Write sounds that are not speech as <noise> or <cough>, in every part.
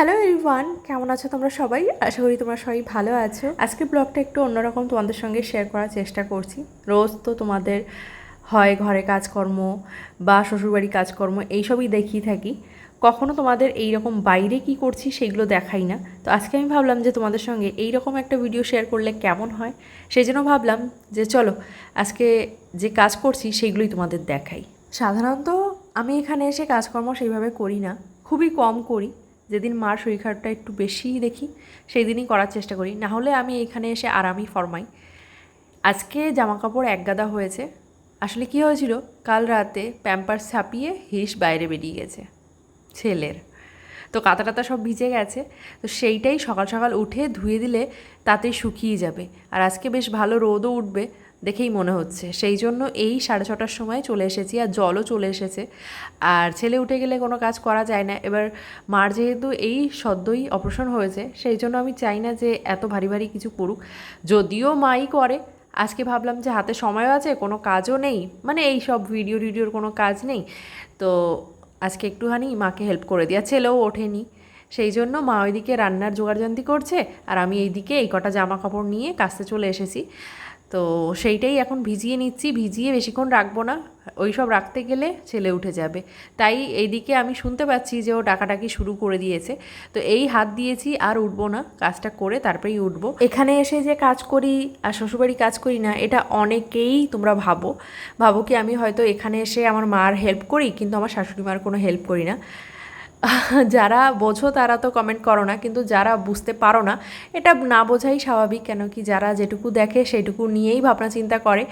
Hello everyone কেমন আছো তোমরা সবাই? আশা করি তোমরা সবাই ভালো আছো। আজকে ব্লগটা একটু অন্যরকম তোমাদের সঙ্গে শেয়ার করার চেষ্টা করছি। রোজ তো তোমাদের হয় ঘরে কাজকর্ম বা শ্বশুরবাড়ি কাজকর্ম, এইসবই দেখিয়ে থাকি। কখনো তোমাদের এই রকম বাইরে কি করছি সেগুলো দেখাই না। তো আজকে আমি ভাবলাম যে তোমাদের সঙ্গে এই রকম একটা ভিডিও শেয়ার করলে কেমন হয় সেই জন্য ভাবলাম যে চলো, আজকে যে কাজ করছি সেগুলোই তোমাদের দেখাই। সাধারণত আমি এখানে এসে কাজকর্ম সেইভাবে করি না, খুবই কম করি। যেদিন মার শরীর খারাপটা একটু বেশিই দেখি সেই দিনই করার চেষ্টা করি। না হলে আমি এখানে এসে আরামই ফরমাই। আজকে জামা কাপড় এক গাদা হয়েছে। আসলে কি হয়েছিল? কাল রাতে প্যাম্পার্স ছাপিয়ে হিস বাইরে বেরিয়ে গেছে। ছেলের। তো কাতা টাতা সব ভিজে গেছে। তো সেইটাই সকাল সকাল উঠে ধুয়ে দিলে তাতেই শুকিয়ে যাবে। আর আজকে বেশ ভালো রোদও উঠবে। দেখেই মনে হচ্ছে। সেই জন্য এই সাড়ে ছটার সময় চলে এসেছি আর জলও চলে এসেছে। আর ছেলে উঠে গেলে কোনো কাজ করা যায় না। এবার মার যেহেতু এই সদ্যই অপারেশন হয়েছে, সেই জন্য আমি চাই না যে এত ভারী ভারী কিছু করুক। যদিও মাই করে, আজকে ভাবলাম যে হাতে সময় আছে, কোনো কাজও নেই। মানে এই সব ভিডিও টিডিওর কোনো কাজ নেই। তো আজকে একটুখানি মাকে হেল্প করে দেওয়া ছেলেও ওঠেনি। সেই জন্য মা ওইদিকে রান্নার জোগাড়জান্তি করছে। আর আমি এইদিকে এই কটা জামা কাপড় নিয়ে কাছতে চলে এসেছি। তো সেইটাই এখন ভিজিয়ে নিচ্ছি, ভিজিয়ে বেশিক্ষণ রাখব না। ওই সব রাখতে গেলে ছেলে উঠে যাবে। তাই এইদিকে আমি শুনতে পাচ্ছি যে ও ডাকাডাকি শুরু করে দিয়েছে। তো এই হাত দিয়েছি, আর উঠবো না। কাজটা করে তারপরেই উঠবো। এখানে এসে যে কাজ করি, আর শ্বশুরবাড়ি কাজ করি না, এটা অনেকেই তোমরা ভাবো। ভাবো কি আমি হয়তো এখানে এসে আমার মার হেল্প করি, কিন্তু আমার শাশুড়ি মার কোনো হেল্প করি না। <laughs> যারা বোঝো তারা তো কমেন্ট করো না কিন্তু যারা বুঝতে পারো না এটা না বোঝাই স্বাভাবিক। কেন কি যারা যেটুকু দেখে সেটুকু নিয়েই ভাবনা চিন্তা করে।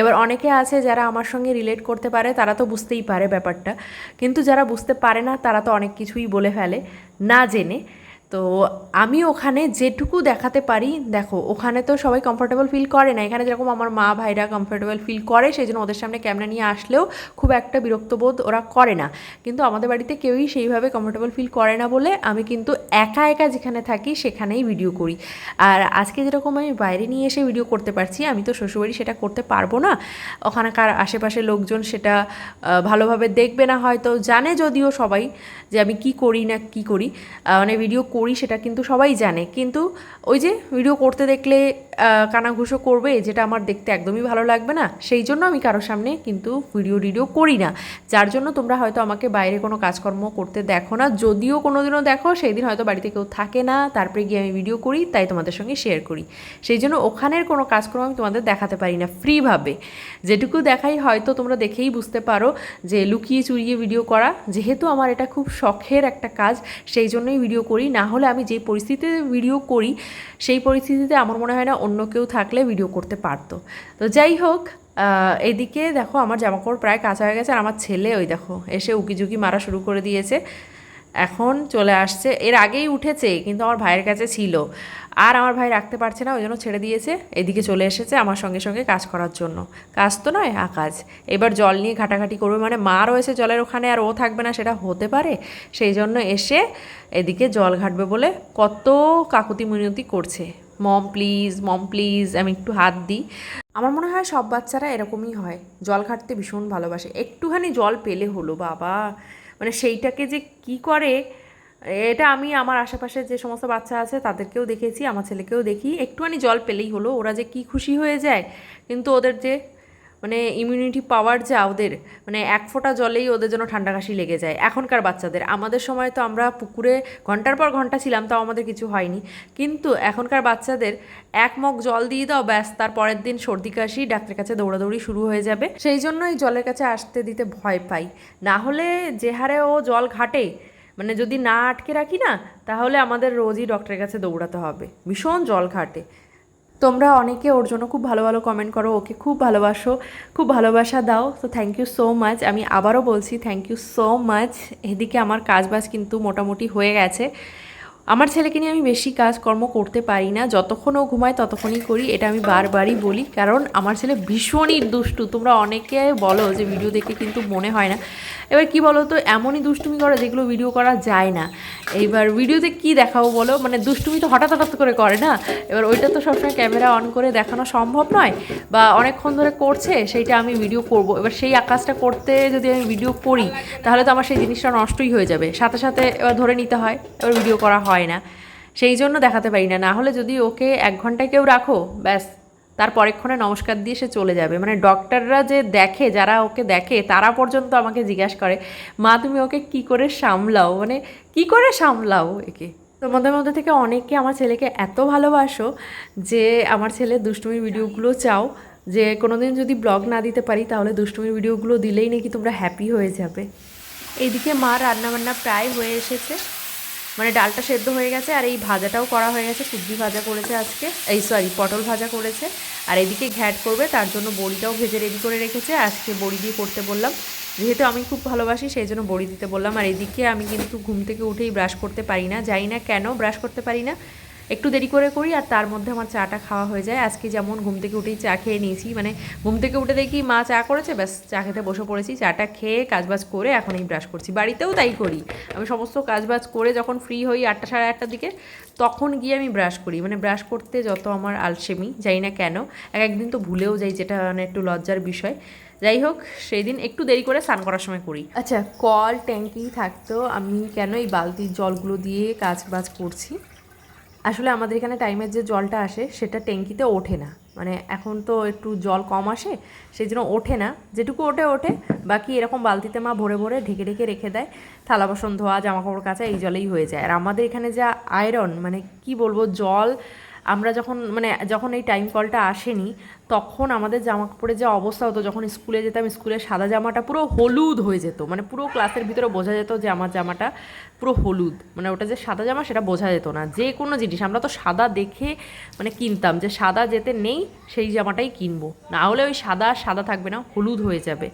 এবার অনেকে আছে যারা আমার সঙ্গে রিলেট করতে পারে, তারা তো বুঝতেই পারে ব্যাপারটা। কিন্তু যারা বুঝতে পারে না, তারা তো অনেক কিছুই বলে ফেলে, না জেনে। তো আমি ওখানে যেটুকু দেখাতে পারি, দেখো, ওখানে তো সবাই কমফোর্টেবল ফিল করে না। এখানে যেরকম আমার মা ভাইরা কমফোর্টেবল ফিল করে সেই জন্য ওদের সামনে ক্যামেরা নিয়ে আসলেও খুব একটা বিরক্তবোধ ওরা করে না। কিন্তু আমাদের বাড়িতে কেউই সেইভাবে কমফোর্টেবল ফিল করে না বলে আমি কিন্তু একা একা যেখানে থাকি সেখানেই ভিডিও করি। আর আজকে যেরকম আমি বাইরে নিয়ে এসে ভিডিও করতে পারছি, আমি তো শ্বশুরবাড়ি সেটা করতে পারব না। ওখানকার আশেপাশে লোকজন সেটা ভালোভাবে দেখবে না হয়তো, জানে যদিও সবাই যে আমি কি করি না কি করি। মানে ভিডিও করি সেটা কিন্তু সবাই জানে। কিন্তু ওই যে ভিডিও করতে দেখলে কানাঘুষো করবে, যেটা আমার দেখতে একদমই ভালো লাগবে না, সেই জন্য আমি কারোর সামনে কিন্তু ভিডিও টিডিও করি না। যার জন্য তোমরা হয়তো আমাকে বাইরে কোনো কাজকর্ম করতে দেখো না। যদিও কোনো দিনও দেখো সেই দিন হয়তো বাড়িতে কেউ থাকে না, তারপরে গিয়ে আমি ভিডিও করি, তাই তোমাদের সঙ্গে শেয়ার করি। সেই জন্য ওখানের কোনো কাজকর্ম আমি তোমাদের দেখাতে পারি না ফ্রিভাবে যেটুকু দেখাই হয়তো তোমরা দেখেই বুঝতে পারো যে লুকিয়ে চুরিয়ে ভিডিও করা যেহেতু আমার এটা খুব শখের একটা কাজ, সেই জন্যই ভিডিও করি, না হলে আমি যে পরিস্থিতিতে ভিডিও করি, সেই পরিস্থিতিতে আমার মনে হয় না অন্য কেউ থাকলে ভিডিও করতে পারতো। তো যাই হোক এদিকে দেখো আমার জামাকাপড় প্রায় কাঁচা হয়ে গেছে আর আমার ছেলে ওই দেখো এসে উকিঝুঁকি মারা শুরু করে দিয়েছে। এখন চলে আসছে। এর আগেই উঠেছে, কিন্তু আমার ভাইয়ের কাছে ছিল। আর আমার ভাই রাখতে পারছে না ওই জন্য ছেড়ে দিয়েছে। এদিকে চলে এসেছে আমার সঙ্গে সঙ্গে কাজ করার জন্য। কাজ তো নয় আ কাজ এবার জল নিয়ে ঘাটাঘাটি করবে মানে মা রয়েছে জলের ওখানে, আর ও থাকবে না, সেটা হতে পারে। সেই জন্য এসে এদিকে জল ঘাটবে বলে কত কাকুতি মিনতি করছে। মম, প্লিজ মম, প্লিজ, আমি একটু হাত দিই। আমার মনে হয় সব বাচ্চারা এরকমই হয়। জল ঘাটতে ভীষণ ভালোবাসে। একটুখানি জল পেলে হলো, বাবা। মানে সেইটাকে যে কি করে, এটা আমি আমার আশেপাশে যে সমস্ত বাচ্চা আছে তাদেরকেও দেখেছি, আমার ছেলেকেও দেখি। একটুখানি জল পেলেই হলো, ওরা যে কি খুশি হয়ে যায়, কিন্তু ওদের যে মানে ইমিউনিটি পাওয়ার যা ওদের মানে এক ফোঁটা জলেই ওদের জন্য ঠান্ডা কাশি লেগে যায়, এখনকার বাচ্চাদের। আমাদের সময় তো আমরা পুকুরে ঘণ্টার পর ঘণ্টা ছিলাম, তাও আমাদের কিছু হয়নি। কিন্তু এখনকার বাচ্চাদের এক মগ জল দিয়ে দাও, ব্যাস তার পরের দিন সর্দি কাশি, ডাক্তারের কাছে দৌড়াদৌড়ি শুরু হয়ে যাবে। সেই জন্যই জলের কাছে আসতে দিতে ভয় পাই। না হলে যে হারে ও জল ঘাটে মানে যদি না আটকে রাখি না, তাহলে আমাদের রোজই ডক্টরের কাছে দৌড়াতে হবে। ভীষণ জল ঘাটে। তোমরা অনেকে ওর জন্য খুব ভালো ভালো কমেন্ট করো, ওকে খুব ভালোবাসো, খুব ভালোবাসা দাও, তো থ্যাংক ইউ সো মাচ আমি আবারও বলছি থ্যাংক ইউ সো মাচ এদিকে আমার কাজ বাজ কিন্তু মোটামুটি হয়ে গেছে। আমার ছেলেকে নিয়ে আমি বেশি কাজকর্ম করতে পারি না। যতক্ষণ ও ঘুমায় ততক্ষণই করি, এটা আমি বারবারই বলি। কারণ আমার ছেলে ভীষণই দুষ্টু। তোমরা অনেকে বলো যে ভিডিও দেখে কিন্তু মনে হয় না। এবার কি বলো তো এমনই দুষ্টুমি করে যেগুলো ভিডিও করা যায় না। এইবার ভিডিওতে কি দেখাবো বলো? মানে দুষ্টুমি তো হঠাৎ হঠাৎ করে করে না? এবার ওইটা তো সবসময় ক্যামেরা অন করে দেখানো সম্ভব নয় বা অনেকক্ষণ ধরে করছে, সেইটা আমি ভিডিও করব। এবার সেই আকাশটা করতে যদি আমি ভিডিও করি, তাহলে তো আমার সেই জিনিসটা নষ্টই হয়ে যাবে। সাথে সাথে এবার ধরে নিতে হয়, এবার ভিডিও করা হয়। না। সেই জন্য দেখাতে পারি না। না হলে যদি ওকে এক ঘন্টায় কেউ রাখো, ব্যাস। তার পরেক্ষণে নমস্কার দিয়ে সে চলে যাবে। মানে ডক্টররা যে দেখে, যারা ওকে দেখে, তারা পর্যন্ত আমাকে জিজ্ঞাসা করে, মা, তুমি ওকে কি করে সামলাও? মানে কি করে সামলাও একে? তোমাদের মধ্যে থেকে অনেকে আমার ছেলেকে এত ভালোবাসো যে, আমার ছেলে দুষ্টুমির ভিডিওগুলো চাও। যে, কোনোদিন যদি ব্লগ না দিতে পারি, তাহলে দুষ্টুমির ভিডিওগুলো দিলেই নাকি তোমরা হ্যাপি হয়ে যাবে। এইদিকে মা রান্নাবান্না প্রায় হয়ে এসেছে। মানে ডালটা সেদ্ধ হয়ে গেছে আর এই ভাজাটাও করা হয়ে গেছে সবজি ভাজা করেছে আজকে। এই সরি পটল ভাজা করেছে। আর এদিকে ঘ্যাট করবে, তার জন্য বড়িটাও ভেজে রেডি করে রেখেছে। আজকে বড়ি দিয়ে করতে বললাম। যেহেতু আমি খুব ভালোবাসি, সেই জন্য বড়ি দিতে বললাম। আর এদিকে আমি কিন্তু ঘুম থেকে উঠেই ব্রাশ করতে পারি না। যাই না কেন ব্রাশ করতে পারি না। একটু দেরি করে করি আর তার মধ্যে আমার চাটা খাওয়া হয়ে যায়। আজকে যেমন ঘুম থেকে উঠেই চা খেয়ে নিয়েছি মানে ঘুম থেকে উঠে দেখি মা চা করেছে, ব্যাস চা খেতে বসে পড়েছি। চাটা খেয়ে কাজবাজ করে এখন এই ব্রাশ করছি। বাড়িতেও তাই করি। আমি সমস্ত কাজবাজ করে যখন ফ্রি হই আটটা সাড়ে আটটার দিকে, তখন গিয়ে আমি ব্রাশ করি। মানে ব্রাশ করতে যত আমার আলসেমি, জানি না কেন, এক একদিন তো ভুলেও যাই যেটা মানে একটু লজ্জার বিষয়। যাই হোক সেই দিন একটু দেরি করে স্নান করার সময় করি। আচ্ছা কল, ট্যাঙ্কি থাকতো, আমি কেন এই বালতির জলগুলো দিয়ে কাজ বাজ করছি? আসলে আমাদের এখানে টাইমের যে জলটা আসে, সেটা ট্যাঙ্কিতে ওঠে না। মানে এখন তো একটু জল কম আসে সেই জন্য ওঠে না। যেটুকু ওঠে ওঠে। বাকি এরকম বালতিতে মা ভরে ভরে ঢেকে ঢেকে রেখে দেয়। থালা বাসন ধোয়া জামা কাপড় কাচা, এই জলেই হয়ে যায়। আর আমাদের এখানে যা আয়রন মানে কি বলব, জল, আমরা যখন মানে যখন এই টাইম কলটা আসেনি তখন আমাদের জামা কাপড়ের যে অবস্থা হতো, যখন স্কুলে যেতাম, স্কুলের সাদা জামাটা পুরো হলুদ হয়ে যেত। মানে পুরো ক্লাসের ভিতরে বোঝা যেত যে আমার জামাটা পুরো হলুদ। মানে ওটা যে সাদা জামা সেটা বোঝা যেত না। যে কোনো জিনিস, আমরা তো সাদা দেখে মানে কিনতাম যে সাদা যেতে নেই, সেই জামাটাই কিনবো। না হলে ওই সাদা সাদা থাকবে না, হলুদ হয়ে যাবে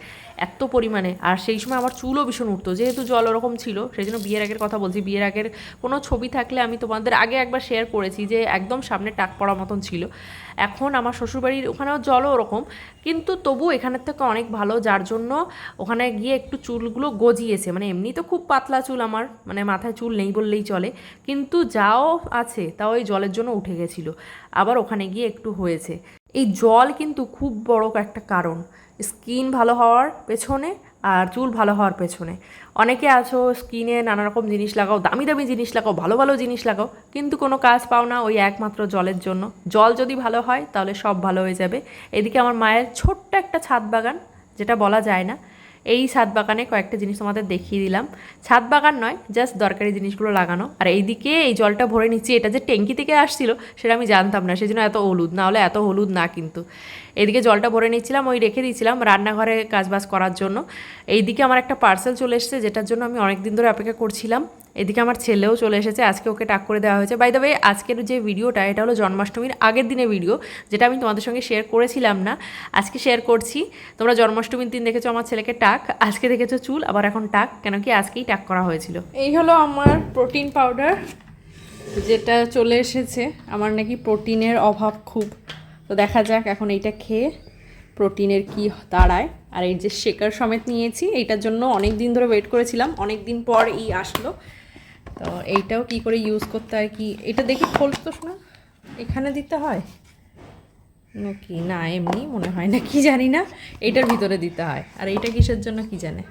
এত পরিমাণে। আর সেই সময় আমার চুলও ভীষণ উঠতো। যেহেতু জল ওরকম ছিল সেই জন্য বিয়ের আগের কথা বলছি। বিয়ের আগের কোনো ছবি থাকলে আমি তোমাদের আগে একবার শেয়ার করেছি যে একদম সামনে টাক পড়া মতন ছিল। এখন আমার শ্বশুরবাড়ির ওখানেও জলও ওরকম, কিন্তু তবু এখানের থেকে অনেক ভালো, যার জন্য ওখানে গিয়ে একটু চুলগুলো গজিয়েছে। মানে এমনি তো খুব পাতলা চুল আমার মানে মাথায় চুল নেই বললেই চলে, কিন্তু যাও আছে তাও ওই জলের জন্য উঠে গেছিল। আবার ওখানে গিয়ে একটু হয়েছে। এই জল কিন্তু খুব বড় একটা কারণ। স্কিন ভালো হওয়ার পেছনে আর চুল ভালো হওয়ার পেছনে। অনেকে আছো স্কিনে নানা রকম জিনিস লাগাও, দামি দামি জিনিস লাগাও, ভালো ভালো জিনিস লাগাও, কিন্তু কোনো কাজ পাও না ওই একমাত্র জলের জন্য। জল যদি ভালো হয় তাহলে সব ভালো হয়ে যাবে। এদিকে আমার মায়ের ছোট্ট একটা ছাদ বাগান, যেটা বলা যায় না এই ছাদ বাগানে কয়েকটা জিনিস তোমাদের দেখিয়ে দিলাম। ছাদ বাগান নয় জাস্ট দরকারি জিনিসগুলো লাগানো। আর এইদিকে এই জলটা ভরে নিচ্ছি, এটা যে ট্যাঙ্কি থেকে আসছিল, সেটা আমি জানতাম না, সেজন্য এত হলুদ, না হলে এত হলুদ না কিন্তু। এদিকে জলটা ভরে নিচ্ছিলাম, ওই রেখে দিয়েছিলাম রান্নাঘরে কাজবাজ করার জন্য। এইদিকে আমার একটা পার্সেল চলে এসছে, যেটার জন্য আমি অনেক দিন ধরে অপেক্ষা করছিলাম। এদিকে আমার ছেলেও চলে এসেছে, আজকে ওকে টাক করে দেওয়া হয়েছে। বাই দ্য ওয়ে আজকের যে ভিডিওটা, এটা হলো জন্মাষ্টমীর আগের দিনের ভিডিও, যেটা আমি তোমাদের সঙ্গে শেয়ার করেছিলাম না। আজকে শেয়ার করছি। তোমরা জন্মাষ্টমীর দিন দেখেছ আমার ছেলেকে টাক, আজকে দেখেছ চুল, আবার এখন টাক, কেন কি আজকেই টাক করা হয়েছিল। এই হলো আমার প্রোটিন পাউডার যেটা চলে এসেছে। আমার নাকি প্রোটিনের অভাব খুব। তো দেখা যাক এখন এইটা খেয়ে প্রোটিনের কি দাঁড়ায়। আর এই যে শেকার সমেত নিয়েছি, এইটার জন্য অনেক দিন ধরে ওয়েট করেছিলাম। অনেক দিন পর এই আসলো। তো এইটাও কি করে ইউজ করতে হয় কি? এটা দেখি খোলস তো শোনা। এখানে দিতে হয়? নাকি? না, এমনি মনে হয় না, কি জানি না। এইটার ভিতরে দিতে হয়। আর এইটা কিসের জন্য কি জানে?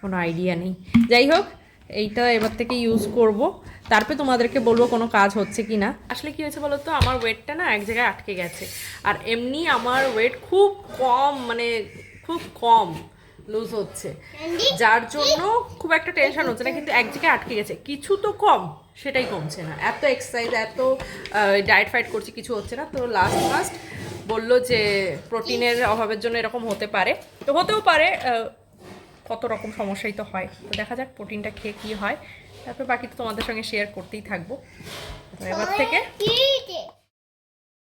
কোনো আইডিয়া নেই। যাই হোক, এইটা এবার থেকে ইউজ করব। তারপরে তোমাদেরকে বলব কোনো কাজ হচ্ছে কি না। আসলে কি হয়েছে বলো তো আমার ওয়েটটা না এক জায়গায় আটকে গেছে। আর এমনি আমার ওয়েট খুব কম মানে খুব কম। লুজ হচ্ছে। যার জন্য খুব একটা টেনশন হচ্ছে না কিন্তু এক জায়গায় আটকে গেছে। কিছু তো কম সেটাই কমছে না। এত এক্সারসাইজ এত ডায়েট ফাইট করছি কিছু হচ্ছে না। তো লাস্ট লাস্ট বলল যে প্রোটিনের অভাবের জন্য এরকম হতে পারে। তো হতেও পারে কত রকম সমস্যাই তো হয়। তো দেখা যাক প্রোটিনটা খেয়ে কী হয়। তারপর বাকি তো তোমাদের সঙ্গে শেয়ার করতেই থাকব। এবার থেকে